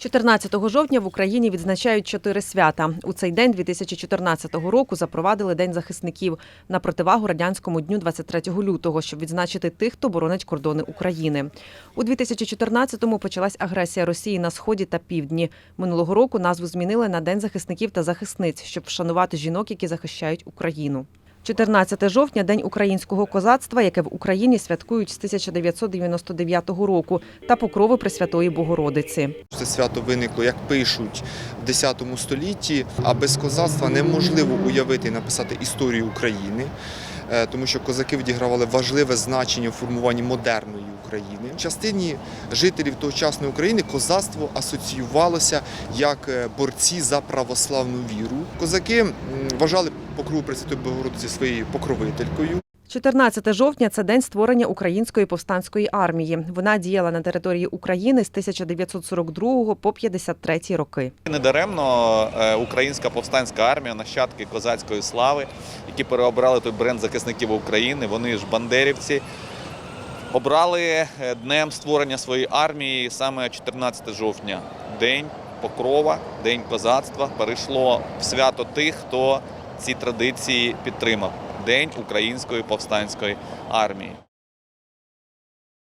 14 жовтня в Україні відзначають чотири свята. У цей день 2014 року запровадили День захисників на противагу радянському дню 23 лютого, щоб відзначити тих, хто боронить кордони України. У 2014-му почалась агресія Росії на сході та півдні. Минулого року назву змінили на День захисників та захисниць, щоб вшанувати жінок, які захищають Україну. 14 жовтня день українського козацтва, яке в Україні святкують з 1999 року, та покрови Пресвятої Богородиці. Це свято виникло, як пишуть, в 10 столітті, а без козацтва неможливо уявити і написати історію України, е, тому що козаки відігравали важливе значення в формуванні модерної України. В частині жителів тогочасної України козацтво асоціювалося як е, борці за православну віру. Козаки вважали покрову Пресвятої Богородиці своєю покровителькою. 14 жовтня це день створення Української повстанської армії. Вона діяла на території України з 1942 по 53 роки. Недаремно е, українська повстанська армія, нащадки козацької слави, які переобрали той бренд захисників України, вони ж бандерівці, обрали е, днем створення своєї армії саме 14 жовтня, день покрова, день козацтва. Перейшло в свято тих, хто ці традиції підтримав. День української повстанської армії.